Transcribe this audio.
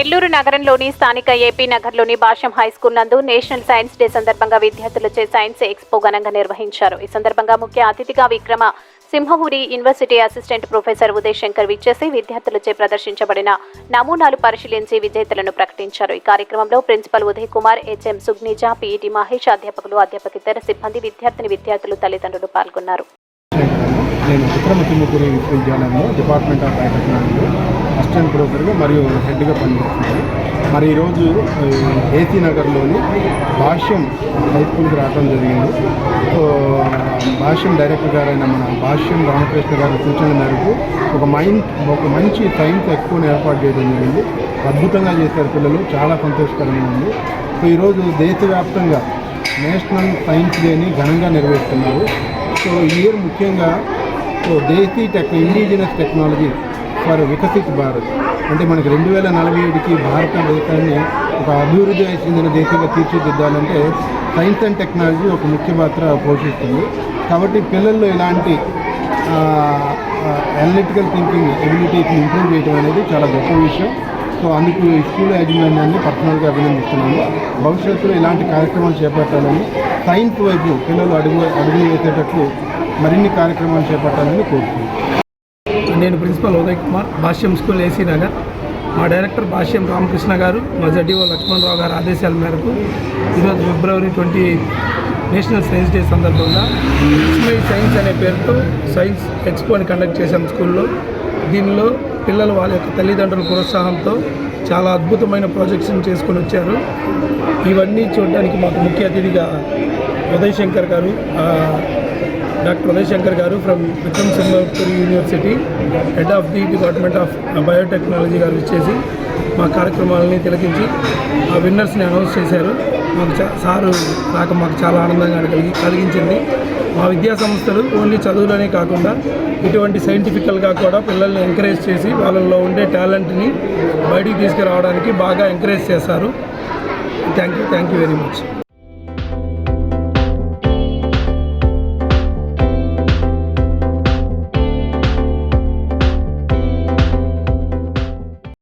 నెల్లూరు నగరంలోని స్థానిక ఏపీ నగర్లోని భాష్యం హై స్కూల్ నందు నేషనల్ సైన్స్ డే సందర్భంగా విద్యార్థులచే సైన్స్ ఎక్స్పో ఘనంగా నిర్వహించారు. ఈ సందర్భంగా ముఖ్య అతిథిగా Vikrama Simhapuri university assistant professor Uday Shankar విచ్చేసి విద్యార్థులచే ప్రదర్శించబడిన నమూనాలు పరిశీలించి విజేతలను ప్రకటించారు. ఈ కార్యక్రమంలో principal Uday Kumar HM Sugnija PET Mahesh అధ్యాపకులు అధ్యాపకేతర సిబ్బంది విద్యార్థిని విద్యార్థులు తల్లిదండ్రులు పాల్గొన్నారు. విక్రమ విక్రమసింహపురి విశ్వవిద్యాలయంలో డిపార్ట్మెంట్ ఆఫ్ బయోటెక్నాలజీలో అసిస్టెంట్ ప్రొఫెసర్గా మరియు హెడ్గా పనిచేస్తున్నాను. మరి ఈరోజు ఏసీ నగర్లోని భాష్యం హై స్కూల్కి రావడం జరిగింది. సో భాష్యం డైరెక్టర్ గారైన మన భాష్యం రామకృష్ణ గారి సూచన మేరకు ఒక మైండ్ ఒక మంచి సైన్స్ ఎక్కువని ఏర్పాటు చేయడం జరిగింది. అద్భుతంగా చేశారు పిల్లలు చాలా సంతోషకరంగా ఉంది. సో ఈరోజు దేశవ్యాప్తంగా నేషనల్ సైన్స్ డేని ఘనంగా నిర్వహిస్తున్నారు. సో ఈ ఇయర్ ముఖ్యంగా so desi tech indigenous technology for Viksit Bharat. అంటే మనకి రెండు వేల నలభై ఏడుకి భారతదేశాన్ని ఒక అభివృద్ధి చెందిన దేశంగా తీర్చిదిద్దాలంటే సైన్స్ అండ్ టెక్నాలజీ ఒక ముఖ్య పాత్ర పోషిస్తుంది. కాబట్టి పిల్లల్లో ఇలాంటి అనలిటికల్ థింకింగ్ ఎబిలిటీని ఇంప్రూవ్ చేయడం అనేది చాలా గొప్ప విషయం. సో అందుకు స్కూల్ యాజమాన్యాన్ని పర్సనల్గా అభినందిస్తున్నాను. భవిష్యత్తులో ఇలాంటి కార్యక్రమాలు చేపట్టాలని సైన్స్ వైపు పిల్లలు అడుగు అడుగులు వేసేటట్లు మరిన్ని కార్యక్రమాలు చేపట్టాలని కోరుతున్నాను నేను principal Uday Kumar Bhashyam school AC Nagar. మా డైరెక్టర్ భాష్యం రామకృష్ణ గారు మా జడ్డీఓ లక్ష్మణరావు గారి ఆదేశాల మేరకు ఈరోజు February twenty national science day సందర్భంగా ఇస్మై సైన్స్ అనే పేరుతో సైన్స్ ఎక్స్పోని కండక్ట్ చేశాం స్కూల్లో. దీనిలో పిల్లలు వాళ్ళ యొక్క తల్లిదండ్రుల ప్రోత్సాహంతో చాలా అద్భుతమైన ప్రాజెక్ట్స్ని చేసుకొని వచ్చారు. ఇవన్నీ చూడడానికి మాకు ముఖ్య అతిథిగా ఉదయ్ శంకర్ గారు doctor Uday Shankar garu from Vikram Simhapuri university head of the department of biotechnology garu ఇచ్చేసి మా కార్యక్రమాలని తిలకించి ఆ విన్నర్స్ని అనౌన్స్ చేశారు. మాకు సారు నాకు మాకు చాలా ఆనందంగా కలిగి కలిగించింది. మా విద్యా సంస్థలు ఓన్లీ చదువులోనే కాకుండా ఇటువంటి సైంటిఫికల్గా కూడా పిల్లల్ని ఎంకరేజ్ చేసి వాళ్ళల్లో ఉండే టాలెంట్ని బయటికి తీసుకురావడానికి బాగా ఎంకరేజ్ చేస్తారు thank you thank you very much